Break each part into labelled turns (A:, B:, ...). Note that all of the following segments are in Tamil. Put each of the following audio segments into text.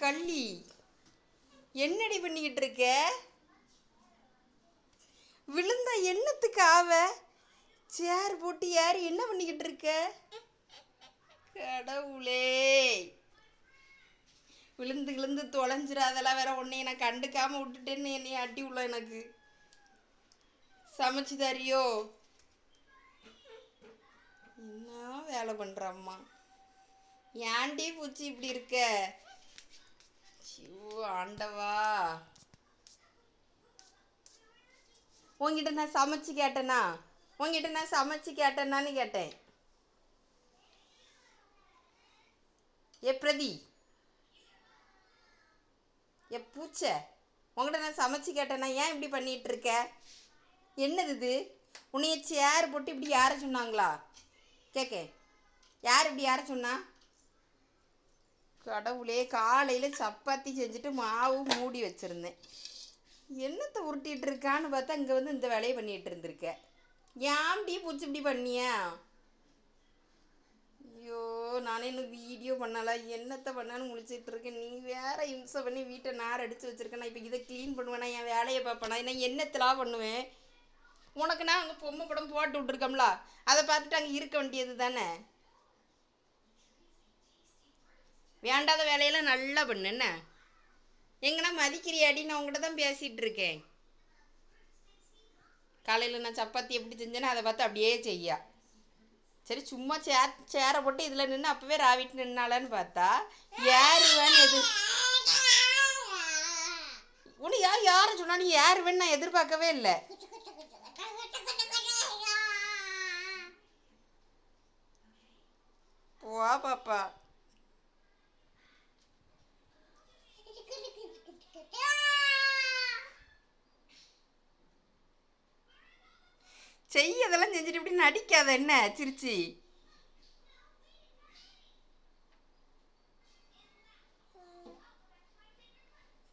A: கள்ளி. என்னடி பண்ணிக்கிட்டு இருக்க விழுந்தா என்னத்துக்கு ஆவ? சேர் போட்டு யார் என்ன பண்ணிக்கிட்டு இருக்க கடவுளே. விழுந்து விழுந்து தொலைஞ்சிரு அதெல்லாம் வேற உன்னை நான் கண்டுக்காம விட்டுட்டேன்னு என்னைய அட்டி உள்ள எனக்கு. சமைச்சு தரியோ? என்ன வேலை பண்ணுறம்மா ஏன்டி பூச்சி இப்படி இருக்க? ஐயோ ஆண்டவா. உன்கிட்ட நான் சமைச்சு கேட்டேனா? உன்கிட்ட நான் சமைச்சு கேட்டேனான்னு கேட்டேன். ஏ பிரதி. ஏ பூச்ச. உங்கள்கிட்ட நான் சமைச்சு கேட்டேனா? ஏன் இப்படி பண்ணிட்டு இருக்க என்னது இது? உன்னைய சேர் போட்டு இப்படி யார சொன்னாங்களா? கேட்க யார் இப்படி யார சொன்னா? கடவுளே காலையில் சப்பாத்தி செஞ்சுட்டு மாவு மூடி வச்சுருந்தேன். என்னத்தை உருட்டிகிட்டு இருக்கான்னு பார்த்தா இங்கே வந்து இந்த வேலையை பண்ணிகிட்டு இருந்திருக்க. ஏன்டி பூச்சி இப்படி பண்ணியா? ஐயோ நானே இன்னும் வீடியோ பண்ணலாம் என்னத்தை பண்ணான்னு முழிச்சிட்டு இருக்கேன். நீ வேற இம்சை பண்ணி வீட்டை நார் அடித்து வச்சுருக்கேன். நான் இப்போ இதை க்ளீன் பண்ணுவேனா என் வேலையை பார்ப்பேனா. நான் என்னத்தலாம் பண்ணுவேன்? உனக்கு நான் அங்கே பொம்மை படம் போட்டு விட்ருக்கோம்ல அதை பார்த்துட்டு அங்கே இருக்க வேண்டியது தானே? வேண்டாத வேலையெல்லாம் நல்லா பண்ணு என்ன? எங்கன்னா மதிக்கிறியாடி நான் உங்கள்கிட்ட தான் பேசிகிட்டு இருக்கேன். காலையில் நான் சப்பாத்தி எப்படி செஞ்சேன்னா அதை பார்த்து அப்படியே செய்யா. சரி சும்மா சேர் சேரை போட்டு இதில் நின்று அப்போவே ராவிட்டு நின்னாலன்னு பார்த்தா ஏறுவேன்னு எது உனக்கு யார் யாரும் சொன்னா நீ ஏறுவேன்னு நான் எதிர்பார்க்கவே இல்லை. வா பாப்பா. செய்யதெல்லாம் செஞ்சுட்டு இப்படி நடிக்காத என்ன சிரிச்சி?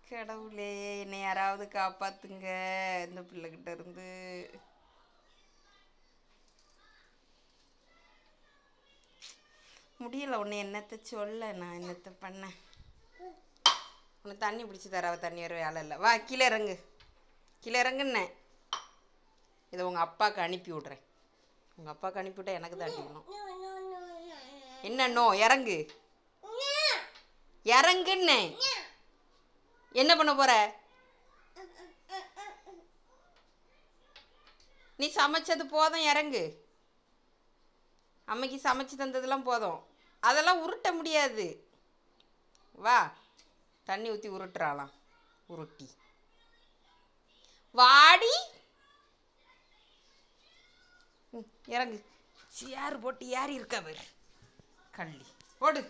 A: கடவுளே என்னை யாராவது காப்பாத்துங்க இந்த பிள்ளைகிட்ட இருந்து. முடியல உன்னை என்னத்தை சொல்ல நான் என்னத்தை பண்ண உன்னை தண்ணி பிடிச்சி தராவ தண்ணி வர வேலை இல்லை. வா கீழே இறங்கு. கீழே இறங்குன்னேன் இதை உங்கள் அப்பாவுக்கு அனுப்பி விட்றேன். உங்கள் அப்பாவுக்கு அனுப்பி விட்டா எனக்கு தான் அடிக்கணும் என்ன நோ இறங்கு. இறங்குன்னே. என்ன பண்ண போற? நீ சமைச்சது போதும் இறங்கு. அம்மைக்கு சமைச்சு தந்ததெல்லாம் போதும். அதெல்லாம் உருட்ட முடியாது. வா. தண்ணி ஊற்றி உருட்டுறாளாம். உருட்டி. இறங்கு. சேர் போட்டு ஏறி இருக்கா பாரு கள்ளி. ஓடு